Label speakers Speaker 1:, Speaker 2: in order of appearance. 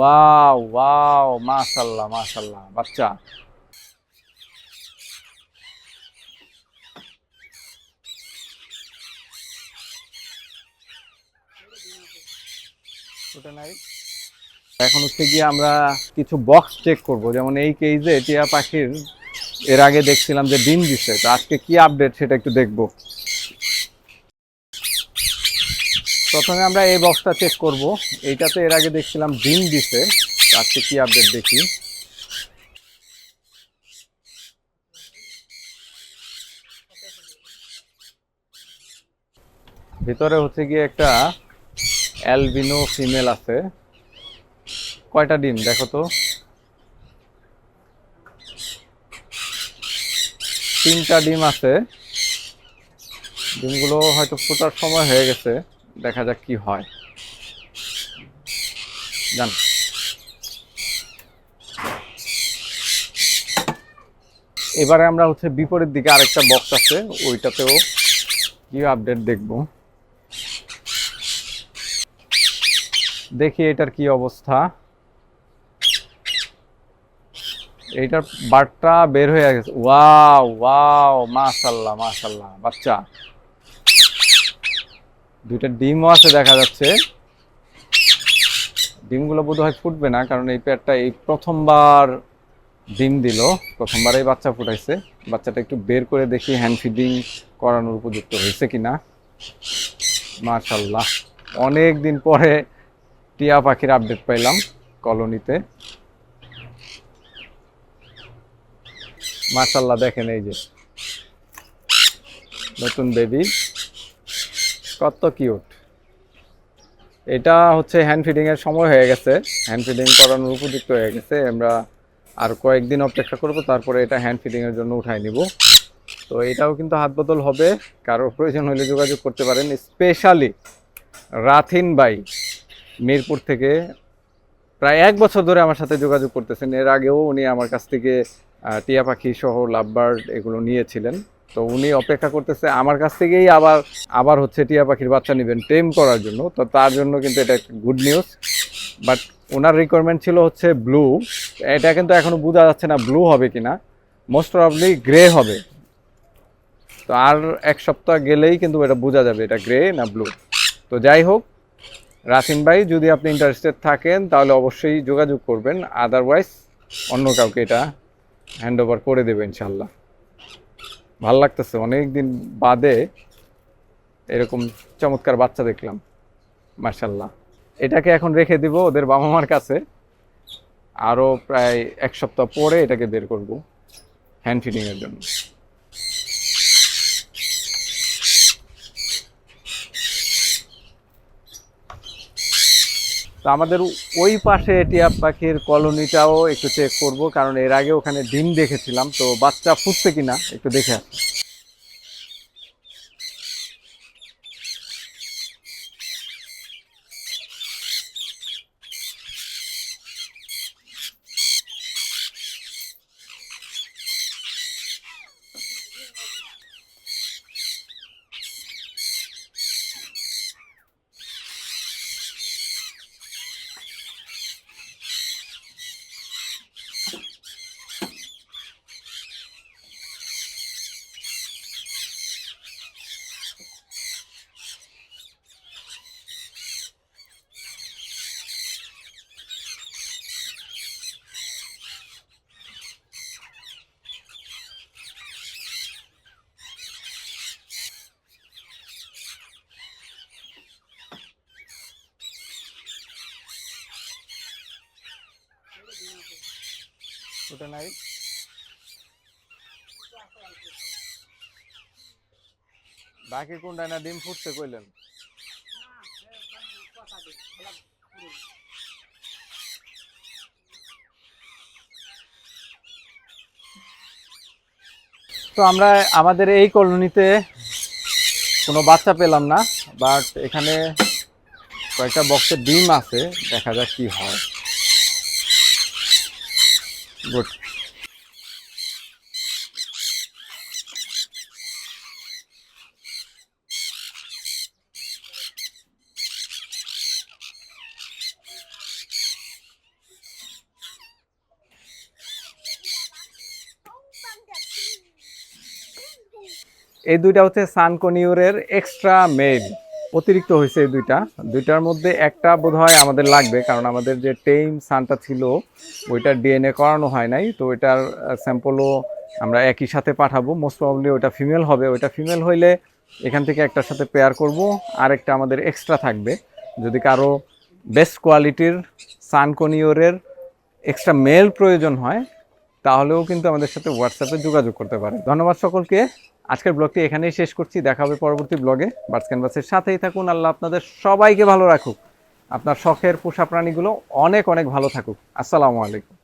Speaker 1: Wow wow মাশাল্লাহ মাশাল্লাহ বাচ্চা। এখন হচ্ছে গিয়ে আমরা কিছু বক্স চেক করব, যেমন এই কেজে টিয়া পাখির, এর আগে দেখছিলাম যে ডিম দিচ্ছে তো আজকে কি আপডেট সেটা একটু দেখব। প্রথমে আমরা এই বক্সটা চেক করব। এইটাতে এর আগে দেখছিলাম ডিম দিছে। আজকে কি আপডেট দেখি। ভিতরে হচ্ছে গিয়ে একটা অ্যালবিনো ফিমেল আছে। কয়টা ডিম, দেখো তো। তিনটা ডিম আছে। ডিমগুলো হয়তো ফোটার সময় হয়ে গেছে। দেখা যাক কি হয়। জান। এবারে আমরা হচ্ছে বিপরীত দিকে আরেকটা বক্স আছে, ওইটাতেও কি আপডেট দেখব। দেখি এটার কি অবস্থা। এইটার বারটা বের হয়ে গেছে। ওয়াও ওয়াও, মাশাল্লাহ মাশাল্লাহ, বাচ্চা। দুইটা ডিমও আছে দেখা যাচ্ছে। ডিমগুলো বোধহয় ফুটবে না, কারণ এই পেয়ারটা এই প্রথমবার ডিম দিল। প্রথমবারেই বাচ্চা ফুটাইছে। বাচ্চাটা একটু বের করে দেখি হ্যান্ড ফিডিং করানোর উপযুক্ত হয়েছে কিনা। মাশাল্লাহ অনেক দিন পরে টিয়া পাখির আপডেট পাইলাম কলোনিতে। মাশাল্লাহ দেখেন এই যে। নতুন বেবি কত কিউট। এটা হচ্ছে হ্যান্ড ফিডিং এর সময় হয়ে গেছে। হ্যান্ড ফিডিং করানোর উপযুক্ত হয়ে গেছে। আমরা আর কয়েকদিন অপেক্ষা করব, তারপরে এটা হ্যান্ড ফিডিং এর জন্য উঠাই নিব। তো এটাও কিন্তু হাত বদল হবে। কারোর প্রয়োজন হলে যোগাযোগ করতে পারেন। স্পেশালি রাথিন বাই মিরপুর থেকে প্রায় এক বছর ধরে আমার সাথে যোগাযোগ করতেছেন। এর আগেও উনি আমার কাছ থেকে টিয়া পাখি সহ লাভবার্ড এগুলো নিয়েছিলেন। তো উনি অপেক্ষা করতেছে, আমার কাছ থেকেই আবার আবার হচ্ছে টিয়া পাখির বাচ্চা নেবেন টেম করার জন্য। তো তার জন্য কিন্তু এটা গুড নিউজ বাট ওনার রিকোয়ারমেন্ট ছিল হচ্ছে ব্লু এটা কিন্তু এখনও বোঝা যাচ্ছে না ব্লু হবে কিনা। মোস্ট প্রবলি গ্রে হবে। তো আর এক সপ্তাহ গেলেই কিন্তু এটা বোঝা যাবে এটা গ্রে না ব্লু তো যাই হোক, রাসিন ভাই, যদি আপনি ইন্টারেস্টেড থাকেন, তাহলে অবশ্যই যোগাযোগ করবেন। আদারওয়াইজ অন্য কাউকে এটা হ্যান্ড ওভার করে দেবে ইনশাল্লাহ ভালো লাগতেছে। অনেক দিন বাদে এরকম চমৎকার বাচ্চা দেখলাম মার্শাল্লাহ এটাকে এখন রেখে দিব ওদের বাবা মার কাছে। আরও প্রায় এক সপ্তাহ পরে এটাকে বের করব, হ্যান্ড ফিডিংয়ের জন্য। তো আমাদের ওই পাশে টিয়া পাখির কলোনিটাও একটু চেক করব, কারণ এর আগে ওখানে ডিম দেখেছিলাম, তো বাচ্চা ফুটছে কিনা একটু দেখে আসি। ওটা নাই বাকি কোনটা না ডিম ফুটছে কইলেন? তো আমরা আমাদের এই কলোনিতে কোনো বাচ্চা পেলাম না বাট এখানে কয়েকটা বক্সের ডিম আছে, দেখা যাক কি হয়। গুড এই দুইটা হচ্ছে সানকোনিউরের এক্সট্রা মেড অতিরিক্ত হয়েছে এই দুইটা। দুইটার মধ্যে একটা বোধ হয় আমাদের লাগবে, কারণ আমাদের যে টেইম সানটা ছিল ওইটার ডিএনএ করানো হয় নাই, তো ওইটার স্যাম্পলও আমরা একই সাথে পাঠাবো। মোস্ট প্রবলি ওইটা ফিমেল হবে। ওইটা ফিমেল হইলে এখান থেকে একটার সাথে পেয়ার করব। আর একটা আমাদের এক্সট্রা থাকবে। যদি কারও বেস্ট কোয়ালিটির সানকনিওরের এক্সট্রা মেল প্রয়োজন হয়, তাহলেও কিন্তু আমাদের সাথে হোয়াটসঅ্যাপে যোগাযোগ করতে পারে। ধন্যবাদ সকলকে। আজকের ব্লগটি এখানেই শেষ করছি। দেখা হবে পরবর্তী ব্লগে। বার্ডস ক্যানভাসের সাথেই থাকুন। আল্লাহ আপনাদের সবাইকে ভালো রাখুক। আপনার শখের পোষা প্রাণীগুলো অনেক অনেক ভালো থাকুক। আসসালামু আলাইকুম।